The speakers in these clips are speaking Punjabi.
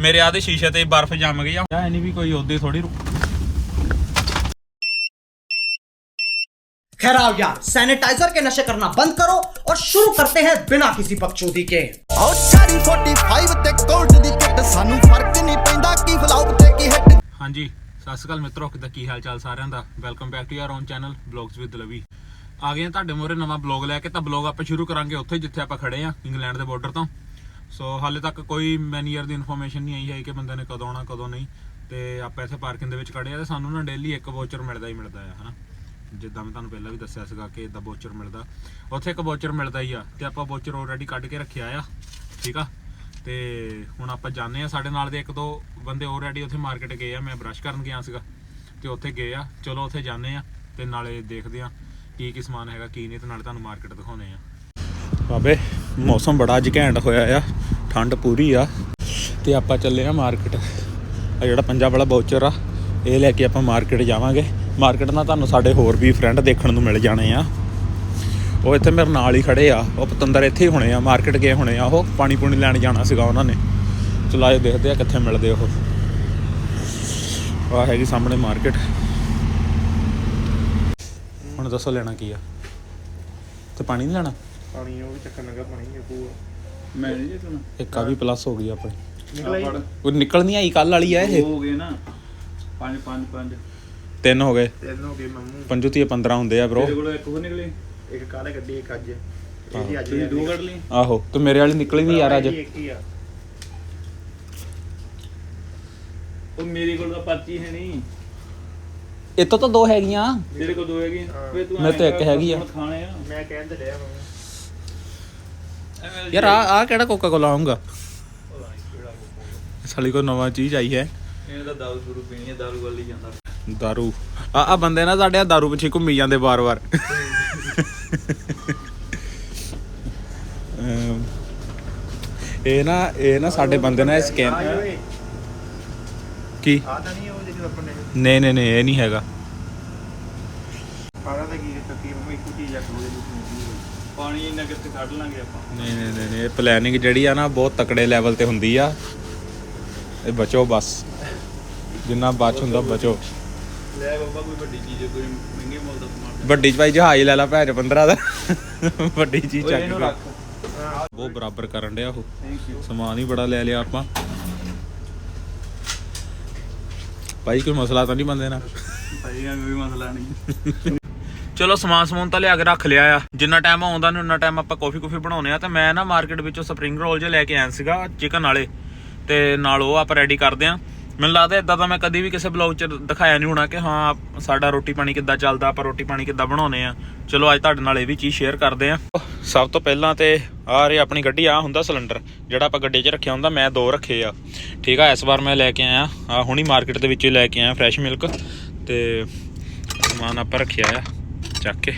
ਮੇਰੇ ਆਦੇ ਸ਼ੀਸ਼ੇ ਤੇ ਬਰਫ਼ ਜੰਮ ਗਈ ਆ ਐ ਨਹੀਂ ਵੀ ਕੋਈ ਉਹਦੇ ਥੋੜੀ खैर आओ यार सैनिटाइजर के नशे करना बंद करो और शुरू करते हैं बिना किसी बकचोदी के ਉਹ ਸਾਰੀ 45 ਤੇ ਗੋਲਡ ਦੀ ਕਿੱਟ ਸਾਨੂੰ ਫਰਕ ਨਹੀਂ ਪੈਂਦਾ ਕੀ ਫਲਾਉ ਤੇ ਕੀ ਹਿੱਟ ਹਾਂਜੀ ਸਤਿ ਸ਼੍ਰੀ ਅਕਾਲ ਮਿੱਤਰੋ ਕਿੱਦਾਂ ਕੀ ਹਾਲ ਚਾਲ ਸਾਰਿਆਂ ਦਾ welcome back to your own channel blogs with Lavi ਆ ਗਏ ਹਾਂ ਤੁਹਾਡੇ ਮੋਰੇ ਨਵਾਂ ਬਲੌਗ ਲੈ ਕੇ ਤਾਂ ਬਲੌਗ ਆਪਾਂ ਸ਼ੁਰੂ ਕਰਾਂਗੇ ਉੱਥੇ ਜਿੱਥੇ ਆਪਾਂ ਖੜੇ ਆ ਇੰਗਲੈਂਡ ਦੇ ਬਾਰਡਰ ਤੋਂ ਸੋ ਹਾਲੇ ਤੱਕ ਕੋਈ ਮੈਨੀਅਰ ਦੀ ਇਨਫੋਰਮੇਸ਼ਨ ਨਹੀਂ ਆਈ ਹੈ ਕਿ ਬੰਦੇ ਨੇ ਕਦੋਂ ਆਉਣਾ, ਕਦੋਂ ਨਹੀਂ। ਤੇ ਆਪਾਂ ਇੱਥੇ ਪਾਰਕਿੰਗ ਦੇ ਵਿੱਚ ਖੜੇ ਆ ਤੇ ਸਾਨੂੰ ਨਾ ਡੇਲੀ ਇੱਕ ਵੋਚਰ ਮਿਲਦਾ ਹੀ ਮਿਲਦਾ ਆ, ਹਨਾ। ਜਿੱਦਾਂ ਮੈਂ ਤੁਹਾਨੂੰ ਪਹਿਲਾਂ ਵੀ ਦੱਸਿਆ ਸੀਗਾ ਕਿ ਇਦਾਂ ਵੋਚਰ ਮਿਲਦਾ। ਉੱਥੇ ਇੱਕ ਵੋਚਰ ਮਿਲਦਾ ਹੀ ਆ ਤੇ ਆਪਾਂ ਵੋਚਰ ਆਲਰੇਡੀ ਕੱਢ ਕੇ ਰੱਖਿਆ ਆ, ਠੀਕ ਆ? ਤੇ ਹੁਣ ਆਪਾਂ ਜਾਣੇ ਆ, ਸਾਡੇ ਨਾਲ ਦੇ ਇੱਕ ਦੋ ਬੰਦੇ ਆਲਰੇਡੀ ਉੱਥੇ ਮਾਰਕੀਟ ਗਏ ਆ, ਮੈਂ ਬ੍ਰਸ਼ ਕਰਨ ਗਿਆ ਸੀਗਾ। ਤੇ ਉੱਥੇ ਗਏ ਆ, ਚਲੋ ਉੱਥੇ ਜਾਣੇ ਆ ਤੇ ਨਾਲੇ ਦੇਖਦੇ ਆ ਕੀ ਕੀ ਸਮਾਨ ਹੈਗਾ, ਕੀ ਨਹੀਂ, ਤੇ ਨਾਲੇ ਤੁਹਾਨੂੰ ਮਾਰਕੀਟ ਦਿਖਾਉਨੇ ਆ। ਬਾਬੇ ਮੌਸਮ ਬੜਾ ਅੱਜ ਘੈਂਟ ਹੋਇਆ ਆ, ਠੰਡ ਪੂਰੀ ਆ। ਤੇ ਆਪਾਂ ਚੱਲੇ ਆ ਮਾਰਕੀਟ। ਆ ਜਿਹੜਾ ਪੰਜਾਬ ਵਾਲਾ ਬਾਊਚਰ ਆ, ਇਹ ਲੈ ਕੇ ਆਪਾਂ ਮਾਰਕੀਟ ਜਾਵਾਂਗੇ। ਮਾਰਕੀਟ ਨਾਲ ਤੁਹਾਨੂੰ ਸਾਡੇ ਹੋਰ ਵੀ ਫਰੈਂਡ ਦੇਖਣ ਨੂੰ ਮਿਲ ਜਾਣੇ ਆ। ਉਹ ਇੱਥੇ ਮੇਰੇ ਨਾਲ ਹੀ ਖੜੇ ਆ। ਉਹ ਪਤੰਦਰ ਇੱਥੇ ਹੀ ਹੋਣੇ ਆ, ਮਾਰਕੀਟ ਗਏ ਹੋਣੇ ਆ। ਉਹ ਪਾਣੀ ਪੂਣੀ ਲੈਣ ਜਾਣਾ ਸੀਗਾ ਉਹਨਾਂ ਨੇ। ਚਲੋ ਆਏ ਦੇਖਦੇ ਆ ਕਿੱਥੇ ਮਿਲਦੇ ਉਹ। ਆ ਹੈਗੀ ਸਾਹਮਣੇ ਮਾਰਕੀਟ। ਹੁਣ ਦੱਸੋ ਲੈਣਾ ਕੀ ਆ? ਤੇ ਪਾਣੀ ਨਹੀਂ ਲੈਣਾ? ਪਾਣੀ ਉਹ ਵੀ ਚੱਕਰ ਲੱਗਾ ਪਾਣੀ ਇਹ ਪੂਆ ਮੈਂ ਨਹੀਂ ਜਿੱਤਣਾ। ਇੱਕ ਆ ਵੀ ਪਲੱਸ ਹੋ ਗਈ ਆਪਣੇ ਨਿਕਲਾ ਹੀ ਉਹ ਨਿਕਲ ਨਹੀਂ ਆਈ ਕੱਲ ਵਾਲੀ ਆ ਇਹ। ਹੋ ਗਏ ਨਾ। ਪੰਜ ਪੰਜ ਪੰਜ। ਤਿੰਨ ਹੋ ਗਏ। ਤਿੰਨ ਹੋ ਗਏ ਮੰਮੂ। ਪੰਜੂ ਤੀਏ 15 ਹੁੰਦੇ ਆ ਬ్రో ਤੇਰੇ ਕੋਲ ਇੱਕ ਹੋਰ ਨਿਕਲੀ? ਇੱਕ ਕਾਲੇ ਗੱਡੀ ਇੱਕ ਅੱਜ। ਇਹਦੀ ਅੱਜ ਤੁਸੀਂ ਦੋ ਕੱਢ ਲਈ? ਆਹੋ ਤੇ ਮੇਰੇ ਵਾਲੀ ਨਿਕਲੀ ਨਹੀਂ ਯਾਰ ਅੱਜ। ਇੱਕ ਹੀ ਆ। ਉਹ ਮੇਰੇ ਕੋਲ ਤਾਂ ਪਰਚੀ ਹੈ ਨਹੀਂ। ਇਹ ਤੋਂ ਤਾਂ ਦੋ ਹੈਗੀਆਂ। ਤੇਰੇ ਕੋਲ ਦੋ ਹੈਗੀ ਫੇ ਤੂੰ ਮੇਰੇ ਤੋਂ ਇੱਕ ਹੈਗੀ ਆ। ਹੁਣ ਖਾਣੇ ਆ। ਮੈਂ ਕਹਿਣ ਤੇ ਲਿਆ ਯਾਰ ਆ ਆ ਕਿਹੜਾ ਕੋਕਾ ਕੋਲਾ ਆਉਂਗਾ ਸਾਲੀ ਕੋ ਨਵਾਂ ਚੀਜ਼ ਆਈ ਹੈ। ਇਹਨੇ ਤਾਂ ਦਾਰੂ ਸ਼ੁਰੂ ਪੀਣੀ ਹੈ ਦਾਰੂ ਵੱਲ ਜਾਂਦਾ। ਦਾਰੂ। ਆ ਆ ਬੰਦੇ ਨਾ ਸਾਡੇ ਆ ਦਾਰੂ ਪਿੱਛੇ ਘੁੰਮੀ ਜਾਂਦੇ ਅਮ, ਇਹ ਨਾ ਇਹ ਨਾ ਸਾਡੇ ਬੰਦੇ ਨਾ ਸਕੈਨ ਕੀ? ਆ ਤਾਂ ਨਹੀਂ ਉਹ ਜਿਹੜੀ ਆਪਾਂ ਨੇ ਨਹੀਂ ਨਹੀਂ ਨਹੀਂ ਇਹ ਨਹੀਂ ਹੈਗਾ ਪਾਣਾ ਤਾਂ ਕੀ ਕੀ ਮੰਮੂ ਇੱਕੋ ਚੀਜ਼ ਆ ਕੋਲੇ ਪਾਣੀ ਇੰਨਾ ਕਿੱਥੇ ਕੱਢ ਲਾਂਗੇ ਆਪਾਂ। ਨਹੀਂ ਨਹੀਂ ਨਹੀਂ ਨਹੀਂ, ਇਹ ਪਲੈਨਿੰਗ ਜਿਹੜੀ ਆ ਨਾ ਬਹੁਤ ਤਕੜੇ ਲੈਵਲ ਤੇ ਹੁੰਦੀ ਆ। ਇਹ ਬਚੋ ਬਸ। ਜਿੰਨਾ ਬਚ ਹੁੰਦਾ ਬਚੋ। ਲੈ ਬਾਬਾ ਕੋਈ ਵੱਡੀ ਚੀਜ਼ ਕੋਈ ਮਹਿੰਗੇ ਮੁੱਲ ਦਾ ਸਮਾਨ ਵੱਡੀ ਚ ਭਾਈ ਜਹਾਜ਼ ਲੈ ਲਾ ਭੈਣ 15 ਦਾ। ਵੱਡੀ ਚੀਜ਼ ਚੱਕ ਕੇ। ਬਹੁਤ ਬਰਾਬਰ ਕਰਨ ਡਿਆ ਉਹ। ਥੈਂਕ ਯੂ ਸਮਾਨ ਹੀ ਬੜਾ ਲੈ ਲਿਆ ਆਪਾਂ। ਭਾਈ ਕੋਈ ਮਸਲਾ ਤਾਂ ਨਹੀਂ ਬੰਦੇ ਨਾਲ ਭਾਈ ਕੋਈ ਮਸਲਾ ਨਹੀਂ। ਚਲੋ ਸਮਾਨ ਸਮੂਨ ਤਾਂ ਲਿਆ ਕੇ ਰੱਖ ਲਿਆ ਆ। ਜਿੰਨਾ ਟਾਈਮ ਆਉਂਦਾ ਨਹੀਂ ਉਨਾ ਟਾਈਮ ਆਪਾਂ ਕਾਫੀ ਕੁਫੀ ਬਣਾਉਨੇ ਆ। ਤੇ ਮੈਂ ਨਾ ਮਾਰਕੀਟ ਵਿੱਚੋਂ ਸਪਰਿੰਗ ਰੋਲ ਜੇ ਲੈ ਕੇ ਆਇਆ ਸੀਗਾ ਚਿਕਨ ਵਾਲੇ। ਤੇ ਨਾਲ ਉਹ ਆਪਾਂ ਰੈਡੀ ਕਰਦੇ ਆ। ਮੈਨੂੰ ਲੱਗਦਾ ਇਦਾਂ ਤਾਂ ਮੈਂ ਕਦੀ ਵੀ ਕਿਸੇ ਬਲੌਗ 'ਚ ਦਿਖਾਇਆ ਨਹੀਂ ਹੋਣਾ ਕਿ ਹਾਂ ਸਾਡਾ ਰੋਟੀ ਪਾਣੀ ਕਿੱਦਾਂ ਚੱਲਦਾ, ਆਪਾਂ ਰੋਟੀ ਪਾਣੀ ਕਿੱਦਾਂ ਬਣਾਉਨੇ ਆ। ਚਲੋ ਅੱਜ ਤੁਹਾਡੇ ਨਾਲ ਇਹ ਵੀ ਚੀਜ਼ ਸ਼ੇਅਰ ਕਰਦੇ ਆ। ਸਭ ਤੋਂ ਪਹਿਲਾਂ ਤੇ ਆ ਰਹੀ ਆਪਣੀ ਗੱਡੀ, ਆ ਹੁੰਦਾ ਸਿਲੰਡਰ ਜਿਹੜਾ ਆਪਾਂ ਗੱਡੀ 'ਚ ਰੱਖਿਆ ਹੁੰਦਾ, ਮੈਂ ਦੋ ਰੱਖੇ ਆ। ਠੀਕ ਆ, ਇਸ ਵਾਰ ਮੈਂ ਲੈ ਕੇ ਆਇਆ, ਆ ਹੁਣੀ ਮਾਰਕੀਟ ਦੇ ਵਿੱਚੋਂ ਹੀ ਲੈ ਕੇ ਆਇਆ ਫਰੈਸ਼ ਮਿਲਕ ਤੇ ਸਮਾਨ ਆਪਾਂ ਰੱਖਿਆ ਆ। ਚੱਕ ਕੇ।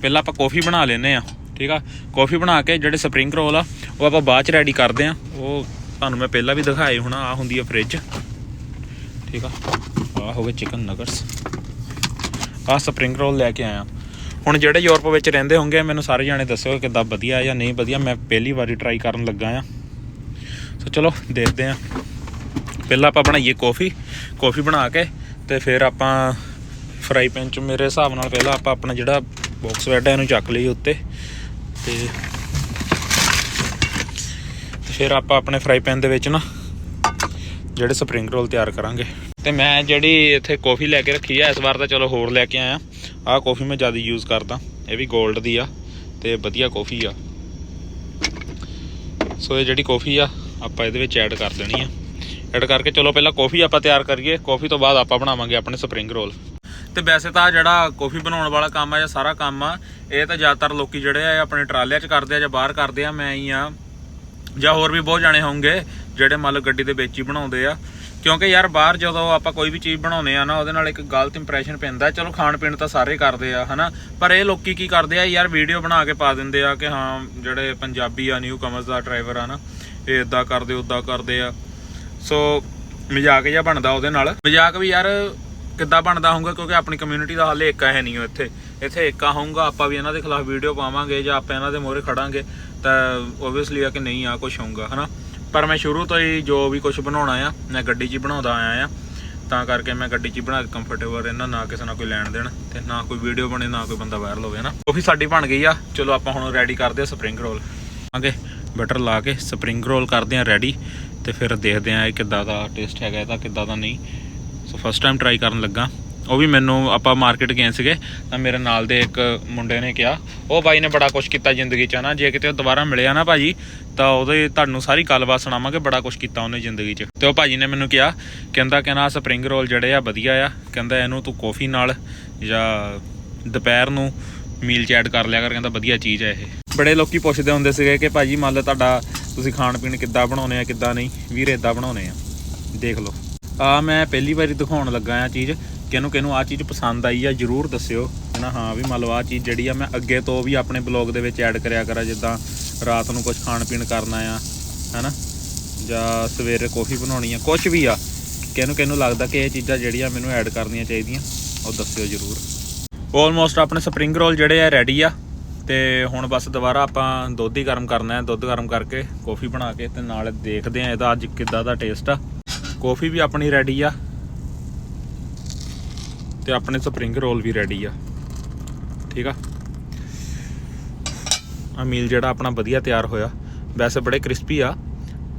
ਪਹਿਲਾਂ ਆਪਾਂ ਕੌਫੀ ਬਣਾ ਲੈਨੇ ਆ ਠੀਕ ਆ? ਕੌਫੀ ਬਣਾ ਕੇ ਜਿਹੜੇ ਸਪਰਿੰਗ ਰੋਲ ਆ, ਉਹ ਆਪਾਂ ਬਾਅਦ ਚ ਰੈਡੀ ਕਰਦੇ ਆ ਉਹ ਤੁਹਾਨੂੰ ਮੈਂ ਪਹਿਲਾਂ ਵੀ ਦਿਖਾਏ ਹੋਣਾ ਆ ਹੁੰਦੀ ਆ ਫ੍ਰਿਜ ਠੀਕ ਆ? ਆ ਹੋ ਗਏ ਚਿਕਨ ਨਗਰਸ ਆ ਸਪਰਿੰਗ ਰੋਲ ਲੈ ਕੇ ਆਇਆ। ਹੁਣ ਜਿਹੜੇ ਯੂਰਪ ਵਿੱਚ ਰਹਿੰਦੇ ਹੋਣਗੇ, ਮੈਨੂੰ ਸਾਰੇ ਜਾਣੇ ਦੱਸਿਓ ਕਿੱਦਾਂ ਵਧੀਆ ਜਾਂ ਨਹੀਂ ਵਧੀਆ। ਮੈਂ ਪਹਿਲੀ ਵਾਰੀ ਟਰਾਈ ਕਰਨ ਲੱਗਾ ਆ ਸੋ ਚਲੋ, ਦੇਖਦੇ ਆ ਪਹਿਲਾਂ ਆਪਾਂ ਬਣਾਈਏ ਕੌਫੀ। ਕੌਫੀ ਬਣਾ ਕੇ ਤੇ ਫਿਰ ਆਪਾਂ ਫਰਾਈ ਪੈਨ ਚ ਮੇਰੇ ਹਿਸਾਬ ਨਾਲ ਪਹਿਲਾਂ ਆਪਾਂ ਆਪਣਾ ਜਿਹੜਾ ਬਾਕਸ ਬੈਡ ਹੈ ਇਹਨੂੰ ਚੱਕ ਲਈਏ ਉੱਤੇ ਤੇ ਫਿਰ ਆਪਾਂ ਆਪਣੇ ਫਰਾਈ ਪੈਨ ਦੇ ਵਿੱਚ ਨਾ ਜਿਹੜੇ ਸਪਰਿੰਗ ਰੋਲ ਤਿਆਰ ਕਰਾਂਗੇ। ਤੇ ਮੈਂ ਜਿਹੜੀ ਇੱਥੇ ਕੌਫੀ ਲੈ ਕੇ ਰੱਖੀ ਆ, ਇਸ ਵਾਰ ਤਾਂ ਚਲੋ ਹੋਰ ਲੈ ਕੇ ਆਇਆ। ਆਹ ਕੌਫੀ ਮੈਂ ਜ਼ਿਆਦਾ ਯੂਜ਼ ਕਰਦਾ, ਇਹ ਵੀ 골ਡ ਦੀ ਆ ਤੇ ਵਧੀਆ ਕੌਫੀ ਆ। ਸੋ ਇਹ ਜਿਹੜੀ ਕੌਫੀ ਆ, ਆਪਾਂ ਇਹਦੇ ਵਿੱਚ ਐਡ ਕਰ ਦੇਣੀ ਆ। ਐਡ ਕਰਕੇ ਚਲੋ ਪਹਿਲਾਂ ਕੌਫੀ ਆਪਾਂ ਤਿਆਰ ਕਰੀਏ ਕੌਫੀ ਤੋਂ ਬਾਅਦ ਆਪਾਂ ਬਣਾਵਾਂਗੇ ਆਪਣੇ ਸਪਰਿੰਗ ਰੋਲ ਤੇ ਵੈਸੇ ਤਾਂ ਜਿਹੜਾ ਕੌਫੀ ਬਣਾਉਣ ਵਾਲਾ ਕੰਮ ਆ ਜਾਂ ਸਾਰਾ ਕੰਮ ਆ, ਇਹ ਤਾਂ ਜ਼ਿਆਦਾਤਰ ਲੋਕੀ ਜਿਹੜੇ ਆ ਆਪਣੇ ਟਰਾਲਿਆਂ 'ਚ ਕਰਦੇ ਆ ਜਾਂ ਬਾਹਰ ਕਰਦੇ ਆ, ਮੈਂ ਹੀ ਆ। ਜਾਂ ਹੋਰ ਵੀ ਬਹੁਤ ਜਾਣੇ ਹੋਣਗੇ ਜਿਹੜੇ ਮੰਨ ਲਓ ਗੱਡੀ ਦੇ ਵਿੱਚ ਹੀ ਬਣਾਉਂਦੇ ਆ। ਕਿਉਂਕਿ ਯਾਰ ਬਾਹਰ ਜਦੋਂ ਆਪਾਂ ਕੋਈ ਵੀ ਚੀਜ਼ ਬਣਾਉਂਦੇ ਆ ਨਾ, ਉਹਦੇ ਨਾਲ ਇੱਕ ਗਲਤ ਇੰਪ੍ਰੈਸ਼ਨ ਪੈਂਦਾ ਚਲੋ ਖਾਣ ਪੀਣ ਤਾਂ ਸਾਰੇ ਕਰਦੇ ਆ, ਹਨਾ? ਪਰ ਇਹ ਲੋਕੀ ਕੀ ਕਰਦੇ ਆ, ਯਾਰ ਵੀਡੀਓ ਬਣਾ ਕੇ ਪਾ ਦਿੰਦੇ ਆ ਕਿ ਹਾਂ, ਜਿਹੜੇ ਪੰਜਾਬੀ ਆ ਨਿਊ ਕਮਰਸ ਦਾ ਡਰਾਈਵਰ ਆ ਨਾ, ਇਹ ਇਦਾਂ ਕਰਦੇ ਉਦਾਂ ਕਰਦੇ ਆ। ਸੋ ਮਜ਼ਾਕ ਜਿਹਾ ਬਣਦਾ ਉਹਦੇ ਨਾਲ। ਮਜ਼ਾਕ ਵੀ ਯਾਰ ਕਿੱਦਾਂ ਬਣਦਾ ਹੋਊਗਾ, ਕਿਉਂਕਿ ਆਪਣੀ ਕਮਿਊਨਿਟੀ ਦਾ ਹਾਲੇ ਏਕਾ ਹੈ ਨਹੀਂ ਉਹ ਇੱਥੇ। ਇੱਥੇ ਏਕਾ ਹੋਊਗਾ, ਆਪਾਂ ਵੀ ਇਹਨਾਂ ਦੇ ਖਿਲਾਫ ਵੀਡੀਓ ਪਾਵਾਂਗੇ ਜਾਂ ਆਪਾਂ ਇਹਨਾਂ ਦੇ ਮੋਹਰੇ ਖੜਾਂਗੇ, ਤਾਂ ਓਬਵੀਅਸਲੀ ਆ ਕਿ ਨਹੀਂ, ਆ ਕੁਝ ਹੋਊਗਾ, ਹਨਾ? ਪਰ ਮੈਂ ਸ਼ੁਰੂ ਤੋਂ ਹੀ ਜੋ ਵੀ ਕੁਝ ਬਣਾਉਣਾ ਆ, ਮੈਂ ਗੱਡੀ 'ਚ ਹੀ ਬਣਾਉਂਦਾ ਆਇਆ ਆ। ਤਾਂ ਕਰਕੇ ਮੈਂ ਗੱਡੀ 'ਚ ਹੀ ਬਣਾ ਕੇ ਕੰਫਰਟੇਬਲ ਰਹਿਣਾ ਨਾ ਕਿਸੇ ਨਾਲ ਕੋਈ ਲੈਣ ਦੇਣ ਤੇ ਨਾ ਕੋਈ ਵੀਡੀਓ ਬਣੇ, ਨਾ ਕੋਈ ਬੰਦਾ ਵਾਇਰਲ ਹੋਵੇ ਨਾ ਉਹ ਵੀ ਸਾਡੀ ਬਣ ਗਈ ਆ। ਚਲੋ ਆਪਾਂ ਹੁਣ ਰੈਡੀ ਕਰਦੇ ਆ ਸਪਰਿੰਗ ਰੋਲ ਆਂਗੇ ਬਟਰ ਲਾ ਕੇ ਸਪਰਿੰਗ ਰੋਲ ਕਰਦੇ ਆ ਰੈਡੀ ਤੇ ਫਿਰ ਦੇਖਦੇ ਆ ਇਹ ਕਿੱਦਾਂ ਦਾ ਟੇਸਟ ਹੈਗਾ, ਇਹਦਾ ਕਿੱਦਾਂ ਦਾ ਨਹੀਂ। ਸੋ ਫਸਟ ਟਾਈਮ ਟਰਾਈ ਕਰਨ ਲੱਗਾ। ਉਹ ਵੀ ਮੈਨੂੰ ਆਪਾਂ ਮਾਰਕੀਟ ਗਏ ਸੀਗੇ, ਤਾਂ ਮੇਰੇ ਨਾਲ ਦੇ ਇੱਕ ਮੁੰਡੇ ਨੇ ਕਿਹਾ, ਉਹ ਬਾਈ ਨੇ ਬੜਾ ਕੁਝ ਕੀਤਾ ਜ਼ਿੰਦਗੀ 'ਚ ਨਾ, ਜੇ ਕਿਤੇ ਉਹ ਦੁਬਾਰਾ ਮਿਲਿਆ ਨਾ ਭਾਜੀ, ਤਾਂ ਉਹਦੇ ਤੁਹਾਨੂੰ ਸਾਰੀ ਗੱਲਬਾਤ ਸੁਣਾਵਾਂਗੇ, ਬੜਾ ਕੁਝ ਕੀਤਾ ਉਹਨੇ ਜ਼ਿੰਦਗੀ 'ਚ। ਤੇ ਉਹ ਭਾਜੀ ਨੇ ਮੈਨੂੰ ਕਿਹਾ, ਕਹਿੰਦਾ ਕਹਿੰਦਾ ਸਪਰਿੰਗ ਰੋਲ ਜਿਹੜੇ ਆ ਵਧੀਆ ਆ, ਕਹਿੰਦਾ ਇਹਨੂੰ ਤੂੰ ਕੌਫੀ ਨਾਲ ਜਾਂ ਦੁਪਹਿਰ ਨੂੰ ਮੀਲ ਚ ਕਰ ਲਿਆ ਕਰ, ਕਹਿੰਦਾ ਵਧੀਆ ਚੀਜ਼ ਹੈ ਇਹ। ਬੜੇ ਲੋਕੀ ਪੁੱਛਦੇ ਹੁੰਦੇ ਸੀਗੇ ਕਿ ਭਾਜੀ ਮੰਨ ਲਓ ਤੁਹਾਡਾ ਤੁਸੀਂ ਖਾਣ ਪੀਣ ਕਿੱਦਾਂ ਬਣਾਉਨੇ ਆ, ਕਿੱਦਾਂ ਨਹੀਂ, ਵੀਰ ਇਦਾਂ ਬਣਾਉਨੇ ਆ। ਦੇਖ ਲਓ। ਆ ਮੈਂ ਪਹਿਲੀ ਵਾਰੀ ਦਿਖਾਉਣ ਲੱਗਾ ਆ ਚੀਜ਼। ਕਿਹਨੂੰ ਕਿਹਨੂੰ ਆ ਚੀਜ਼ ਪਸੰਦ ਆਈ ਆ, ਜਰੂਰ ਦੱਸਿਓ। ਹਨਾ, ਹਾਂ ਵੀ ਮੰਨ ਲਓ ਆ ਚੀਜ਼ ਜਿਹੜੀ ਆ, ਮੈਂ ਅੱਗੇ ਤੋਂ ਵੀ ਆਪਣੇ ਬਲੌਗ ਦੇ ਵਿੱਚ ਐਡ ਕਰਿਆ ਕਰਾਂ, ਜਿੱਦਾਂ ਰਾਤ ਨੂੰ ਕੁਝ ਖਾਣ ਪੀਣ ਕਰਨਾ ਆ ਹਨਾ, ਜਾਂ ਸਵੇਰੇ ਕੌਫੀ ਬਣਾਉਣੀ ਆ ਕੁਝ ਵੀ ਆ। ਕਿਹਨੂੰ ਕਿਹਨੂੰ ਲੱਗਦਾ ਕਿ ਇਹ ਚੀਜ਼ਾਂ ਜਿਹੜੀਆਂ ਮੈਨੂੰ ਐਡ ਕਰਨੀਆਂ ਚਾਹੀਦੀਆਂ, ਉਹ ਦੱਸਿਓ ਜਰੂਰ। ਆਲਮੋਸਟ ਆਪਣੇ ਸਪਰਿੰਗ ਰੋਲ ਜਿਹੜੇ ਆ ਰੈਡੀ ਆ। ਤੇ ਹੁਣ ਬਸ ਦੁਬਾਰਾ ਆਪਾਂ ਦੁੱਧ ਹੀ ਗਰਮ ਕਰਨਾ ਹੈ, ਦੁੱਧ ਗਰਮ ਕਰਕੇ ਕੌਫੀ ਬਣਾ ਕੇ ਤੇ ਨਾਲ ਦੇਖਦੇ ਆ ਇਹਦਾ ਅੱਜ ਕਿੱਦਾਂ ਦਾ ਟੇਸਟ ਆ। ਕੌਫੀ ਵੀ ਆਪਣੀ ਰੈਡੀ ਆ ਤੇ ਆਪਣੇ ਸਪਰਿੰਗ ਰੋਲ ਵੀ ਰੈਡੀ ਆ। ਠੀਕ ਆ? ਆ ਮੀਲ ਜਿਹੜਾ ਆਪਣਾ ਵਧੀਆ ਤਿਆਰ ਹੋਇਆ। ਵੈਸੇ ਬੜੇ ਕ੍ਰਿਸਪੀ ਆ।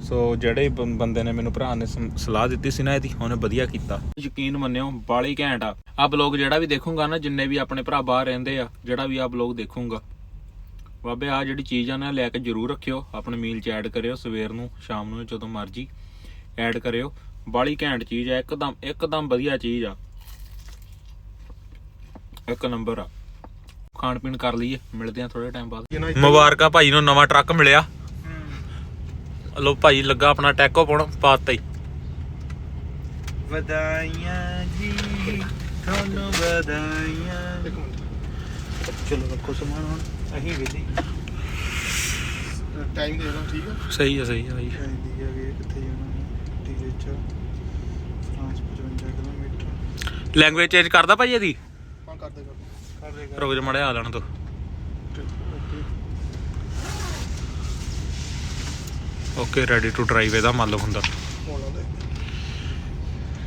ਸੋ ਜਿਹੜੇ ਬੰ- ਬੰਦੇ ਨੇ ਮੈਨੂੰ ਭਰਾ ਨੇ ਸਲਾਹ ਦਿੱਤੀ ਸੀ ਨਾ ਇਹਦੀ, ਉਹਨੇ ਵਧੀਆ ਕੀਤਾ। ਯਕੀਨ ਮੰਨਿਓ, ਬਾਲੀ ਘੈਂਟ ਆ। ਆ ਬਲੌਗ ਜਿਹੜਾ ਵੀ ਦੇਖੂਗਾ ਨਾ, ਜਿੰਨੇ ਵੀ ਆਪਣੇ ਭਰਾ ਬਾਹਰ ਰਹਿੰਦੇ ਆ, ਜਿਹੜਾ ਵੀ ਆ ਬਲੌਗ ਦੇਖੂੰਗਾ। ਬਾਬੇ ਆ ਜਿਹੜੀ ਚੀਜ਼ ਆ ਨਾ, ਲੈ ਕੇ ਜਰੂਰ ਰੱਖਿਓ। ਆਪਣੇ ਮੀਲ 'ਚ ਐਡ ਕਰਿਓ ਸਵੇਰ ਨੂੰ, ਸ਼ਾਮ ਨੂੰ ਜਦੋਂ ਮਰਜ਼ੀ ਐਡ ਕਰਿਓ। ਬਾਲੀ ਘੈਂਟ ਚੀਜ਼ ਆ ਇੱਕਦਮ ਇੱਕਦਮ ਵਧੀਆ ਚੀਜ਼ ਆ। ਇੱਕ ਨੰਬਰ ਆ। ਖਾਣ ਪੀਣ ਕਰ ਲਈਏ ਮਿਲਦੇ ਆ ਥੋੜੇ ਟਾਈਮ ਬਾਅਦ। ਮੁਬਾਰਕਾਂ ਭਾਈ ਨੂੰ ਨਵਾਂ ਟਰੱਕ ਮਿਲਿਆ। ਲੋ ਭਾਈ ਲੱਗਾ ਆਪਣਾ ਟੈਕੋ ਪਾਉਣ ਪਾਤਾ ਹੀ। ਵਧਾਈਆਂ ਜੀ ਤੁਹਾਨੂੰ ਵਧਾਈਆਂ। ਚਲੋ ਰੱਖੋ ਸਮਾਨ ਹੁਣ। ਅਹੀਂ ਵੇਲੀ ਟਾਈਮ ਦੇ ਦੋ ਠੀਕ ਆ? ਸਹੀ ਆ ਸਹੀ ਆ ਭਾਈ। ਕਹਿੰਦੀ ਆ ਕਿ ਕਿੱਥੇ ਜਾਣਾ। ਡੀਜੇ ਚ ਫਰਾਂਸ 55 ਕਿਲੋਮੀਟਰ। ਲੈਂਗੁਏਜ ਚੇਂਜ ਕਰਦਾ ਭਾਈ ਇਹਦੀ? ਹਾਂ ਕਰ ਕਰ ਰੁਕ ਜਾ ਮੜਿਆ ਆ ਲੈਣ ਤੋਂ ਓਕੇ ਰੈਡੀ ਟੂ ਡਰਾਈਵ ਇਹਦਾ ਮੰਨ ਲਓ ਹੁੰਦਾ